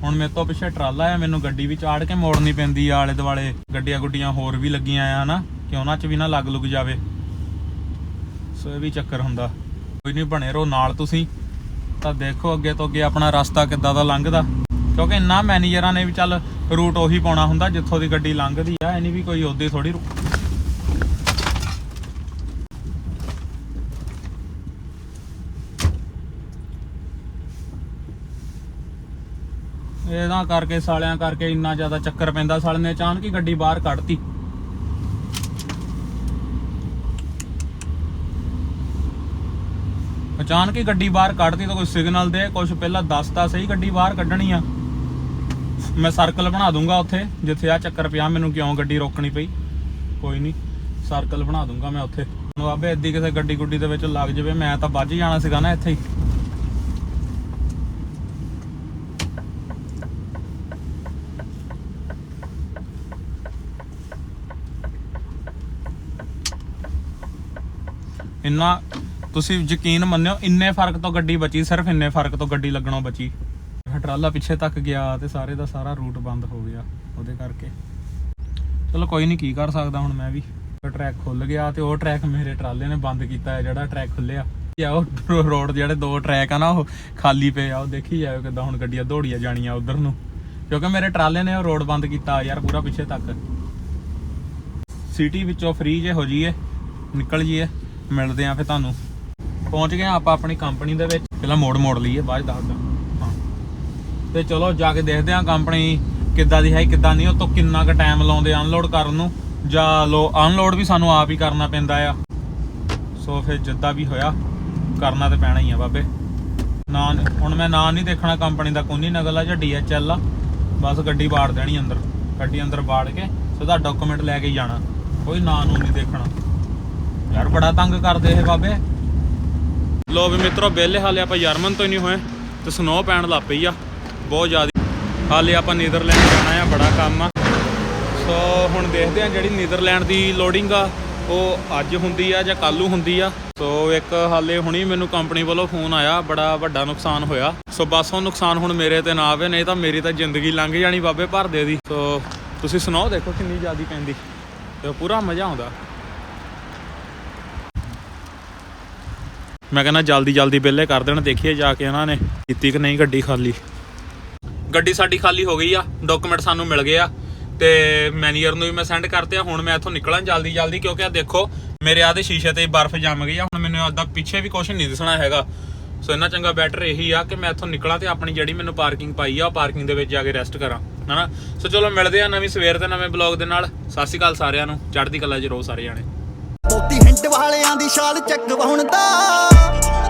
ਹੁਣ ਮੇਰੇ ਤੋਂ ਪਿੱਛੇ ਟਰਾਲਾ ਆ, ਮੈਨੂੰ ਗੱਡੀ ਵੀ ਚਾੜ ਕੇ ਮੋੜਨੀ ਪੈਂਦੀ ਆ ਆਲੇ ਦੁਆਲੇ ਗੱਡੀਆਂ ਗੁੱਡੀਆਂ ਹੋਰ ਵੀ ਲੱਗੀਆਂ ਆ, ਹਨਾ? ਕਿ ਉਹਨਾਂ 'ਚ ਵੀ ਨਾ ਲੱਗ ਲੁੱਗ ਜਾਵੇ। ਸੋ ਇਹ ਵੀ ਚੱਕਰ ਹੁੰਦਾ। ਕੋਈ ਨਹੀਂ ਬਣੇ ਰਹੋ ਨਾਲ ਤੁਸੀਂ। ਤਾਂ ਦੇਖੋ ਅੱਗੇ ਤੋਂ ਅੱਗੇ ਆਪਣਾ ਰਸਤਾ ਕਿੱਦਾਂ ਦਾ ਲੰਘਦਾ। ਕਿਉਂਕਿ ਇੰਨਾ ਮੈਨੇਜਰਾਂ ਨੇ ਵੀ ਚੱਲ ਰੂਟ ਉਹੀ ਪਾਉਣਾ ਹੁੰਦਾ, ਜਿੱਥੋਂ ਦੀ ਗੱਡੀ ਲੰਘਦੀ ਆ ਐਨੀ ਵੀ ਕੋਈ ਉਹਦੇ ਥੋੜੀ ਇਹਦਾ ਕਰਕੇ ਸਾਲਿਆਂ ਕਰਕੇ ਇੰਨਾ ਜ਼ਿਆਦਾ ਚੱਕਰ ਪੈਂਦਾ ਸਾਲੇ ਨੇ ਅਚਾਨਕ ਹੀ ਗੱਡੀ ਬਾਹਰ ਕੱਢਤੀ। ਅਚਾਨਕ ਹੀ ਗੱਡੀ ਬਾਹਰ ਕੱਢਤੀ ਤਾਂ ਕੋਈ ਸਿਗਨਲ ਦੇ ਕੁਝ ਪਹਿਲਾਂ ਦੱਸਦਾ ਸਹੀ ਗੱਡੀ ਬਾਹਰ ਕੱਢਣੀ ਆ। ਮੈਂ ਸਰਕਲ ਬਣਾ ਦੂੰਗਾ ਉੱਥੇ, ਜਿੱਥੇ ਆ ਚੱਕਰ ਪਿਆ, ਮੈਨੂੰ ਕਿਉਂ ਗੱਡੀ ਰੋਕਣੀ ਪਈ? ਕੋਈ ਨਹੀਂ ਸਰਕਲ ਬਣਾ ਦੂੰਗਾ ਮੈਂ ਉੱਥੇ। ਹੁਣ ਬਾਬੇ, ਇੱਦੀ ਕਿਸੇ ਗੱਡੀ ਗੁੱਡੀ ਦੇ ਵਿੱਚ ਲੱਗ ਜਾਵੇ, ਮੈਂ ਤਾਂ ਵੱਜ ਜਾਣਾ ਸੀਗਾ ਨਾ ਇੱਥੇ ਹੀ। ਇੰਨਾ, ਤੁਸੀਂ ਯਕੀਨ ਮੰਨਿਓ, ਇੰਨੇ ਫ਼ਰਕ ਤੋਂ ਗੱਡੀ ਬਚੀ, ਸਿਰਫ ਇੰਨੇ ਫ਼ਰਕ ਤੋਂ ਗੱਡੀ ਲੱਗਣੋਂ ਬਚੀ। ਆਹ ਟਰਾਲਾ ਪਿੱਛੇ ਤੱਕ ਗਿਆ ਤੇ ਸਾਰੇ ਦਾ ਸਾਰਾ ਰੂਟ ਬੰਦ ਹੋ ਗਿਆ ਉਹਦੇ ਕਰਕੇ। ਚਲੋ ਕੋਈ ਨਹੀਂ ਕੀ ਕਰ ਸਕਦਾ ਹੁਣ ਮੈਂ ਵੀ? ਟਰੈਕ ਖੁੱਲ ਗਿਆ ਤੇ ਉਹ ਟਰੈਕ ਮੇਰੇ ਟਰਾਲੇ ਨੇ ਬੰਦ ਕੀਤਾ ਹੈ, ਜਿਹੜਾ ਟਰੈਕ ਖੁੱਲਿਆ ਆ ਉਹ ਰੋਡ ਜਿਹੜੇ ਦੋ ਟਰੈਕ ਆ ਨਾ, ਉਹ ਖਾਲੀ ਪਏ ਆ। ਉਹ ਦੇਖੀ ਜਾਇਓ ਕਿਦਾਂ ਹੁਣ ਗੱਡੀਆਂ ਦੌੜੀਆਂ ਜਾਣੀਆਂ ਉਧਰ ਨੂੰ। ਕਿਉਂਕਿ ਮੇਰੇ ਟਰਾਲੇ ਨੇ ਉਹ ਰੋਡ ਬੰਦ ਕੀਤਾ ਯਾਰ ਪੂਰਾ ਪਿੱਛੇ ਤੱਕ। ਸਿਟੀ ਵਿੱਚੋਂ ਫ੍ਰੀ ਜੇ ਹੋ ਜਾਈਏ, ਨਿਕਲ ਜੀਏ ਮਿਲਦੇ ਆਂ ਫਿਰ ਤੁਹਾਨੂੰ। ਪਹੁੰਚ ਗਏ ਆਂ ਆਪਾਂ ਆਪਣੀ ਕੰਪਨੀ ਦੇ ਵਿੱਚ। ਪਹਿਲਾਂ ਮੋੜ ਮੋੜ ਲਈਏ, ਬਾਅਦ 'ਚ ਦੱਸਦਾ। ਤੇ ਚਲੋ ਜਾ ਕੇ ਦੇਖਦੇ ਆਂ ਕੰਪਨੀ ਕਿੱਦਾਂ ਦੀ ਹੈ, ਕਿੱਦਾਂ ਨਹੀਂ ਉਹ ਤੋਂ ਕਿੰਨਾ ਕੁ ਟਾਈਮ ਲਾਉਂਦੇ ਅਨਲੋਡ ਕਰਨ ਨੂੰ। ਜਾਂ ਲੋ ਅਨਲੋਡ ਵੀ ਸਾਨੂੰ ਆਪ ਹੀ ਕਰਨਾ ਪੈਂਦਾ ਆ। ਸੋ ਫਿਰ ਜਿੱਦਾਂ ਵੀ ਹੋਇਆ, ਕਰਨਾ ਤੇ ਪੈਣਾ ਹੀ ਆ ਬਾਬੇ। ਨਾਂ, ਹੁਣ ਮੈਂ ਨਾਂ ਨਹੀਂ ਦੇਖਣਾ ਕੰਪਨੀ ਦਾ, ਕੋਨੀ ਨਗਲ ਆ ਜਾਂ DHL ਆ। ਬਸ ਗੱਡੀ ਬਾੜ ਦੇਣੀ ਅੰਦਰ। ਗੱਡੀ ਅੰਦਰ ਬਾੜ ਕੇ ਸਿੱਧਾ ਡਾਕੂਮੈਂਟ ਲੈ ਕੇ ਜਾਣਾ। ਕੋਈ ਨਾਂ ਨੂੰ ਨਹੀਂ ਦੇਖਣਾ। ਯਾਰ ਬੜਾ ਤੰਗ ਕਰਦੇ ਇਹ ਬਾਬੇ। ਲੋ ਵੀ ਮਿੱਤਰੋ ਬੇਲੇ ਹਾਲੇ ਆਪਾਂ ਜਰਮਨ ਤੋਂ ਹੀ ਨਹੀਂ ਹੋਏ, ਤੇ ਸਨੋ ਪੈਣ ਲੱਗ ਪਈ ਆ। ਬਹੁਤ ਜ਼ਿਆਦਾ। ਹਾਲੇ ਆਪਾਂ ਨੀਦਰਲੈਂਡ ਜਾਣਾ ਆ, ਬੜਾ ਕੰਮ ਆ। ਸੋ ਹੁਣ ਦੇਖਦੇ ਆ ਜਿਹੜੀ ਨੀਦਰਲੈਂਡ ਦੀ ਲੋਡਿੰਗ ਆ, ਉਹ ਅੱਜ ਹੁੰਦੀ ਆ ਜਾਂ ਕੱਲ ਨੂੰ ਹੁੰਦੀ ਆ। ਸੋ ਇੱਕ ਹਾਲੇ ਹੁਣੀ ਮੈਨੂੰ ਕੰਪਨੀ ਵੱਲੋਂ ਫੋਨ ਆਇਆ, ਬੜਾ ਵੱਡਾ ਨੁਕਸਾਨ ਹੋਇਆ। ਸੋ ਬਸ ਉਹ ਨੁਕਸਾਨ ਹੁਣ ਮੇਰੇ ਤੇ ਨਾ ਆਵੇ, ਨਹੀਂ ਤਾਂ ਮੇਰੀ ਤਾਂ ਜ਼ਿੰਦਗੀ ਲੰਘ ਜਾਣੀ ਬਾਬੇ ਭਰਦੇ ਦੀ ਸੋ ਤੁਸੀਂ ਸੁਣਾਓ, ਦੇਖੋ ਕਿੰਨੀ ਜ਼ਿਆਦੀ ਪੈਂਦੀ। ਤੇ ਪੂਰਾ ਮਜ਼ਾ ਆਉਂਦਾ। ਮੈਂ ਕਹਿੰਦਾ ਜਲਦੀ ਜਲਦੀ ਬਿੱਲੇ ਕਰ ਦੇਣ, ਦੇਖੀਏ ਜਾ ਕੇ ਇਹਨਾਂ ਨੇ ਕੀਤੀ ਕਿ ਨਹੀਂ ਗੱਡੀ ਖਾਲੀ। ਗੱਡੀ ਸਾਡੀ ਖਾਲੀ ਹੋ ਗਈ ਆ ਡਾਕੂਮੈਂਟ ਸਾਨੂੰ ਮਿਲ ਗਏ ਆ ਤੇ ਮੈਨੇਜਰ ਨੂੰ ਵੀ ਮੈਂ ਸੈਂਡ ਕਰਤੇ ਆ ਹੁਣ ਮੈਂ ਇੱਥੋਂ ਨਿਕਲਾਂ ਜਲਦੀ ਜਲਦੀ ਕਿਉਂਕਿ ਆ ਦੇਖੋ ਮੇਰੇ ਆਹ ਦੇ ਸ਼ੀਸ਼ੇ ਤੇ ਬਰਫ਼ ਜੰਮ ਗਈ ਆ, ਹੁਣ ਮੈਨੂੰ ਆਦਾ ਪਿੱਛੇ ਵੀ ਕੁਝ ਨਹੀਂ ਦਿਸਣਾ ਹੈਗਾ। ਸੋ ਇੰਨਾ ਚੰਗਾ ਬੈਟਰ ਇਹੀ ਆ ਕਿ ਮੈਂ ਇੱਥੋਂ ਨਿਕਲਾਂ ਤੇ ਆਪਣੀ ਜਿਹੜੀ ਮੈਨੂੰ ਪਾਰਕਿੰਗ ਪਾਈ ਆ, ਉਹ ਪਾਰਕਿੰਗ ਦੇ ਵਿੱਚ ਜਾ ਕੇ ਰੈਸਟ ਕਰਾਂ, ਹਨਾ? ਸੋ ਚਲੋ ਮਿਲਦੇ ਆ ਨਵੀਂ ਸਵੇਰ ਤੇ ਨਵੇਂ ਬਲੌਗ ਦੇ ਨਾਲ। ਸਤਿ ਸ਼੍ਰੀ ਅਕਾਲ ਸਾਰਿਆਂ ਨੂੰ, ਚੜ੍ਹਦੀ ਕਲਾ 'ਚ ਰਹੋ ਸਾਰੇ ਜਾਣੇ। ਮੋਤੀ ਹਿੰਟ ਵਾਲਿਆਂ ਦੀ ਛਾਲ ਚੱਕ ਵਾਉਣ ਦਾ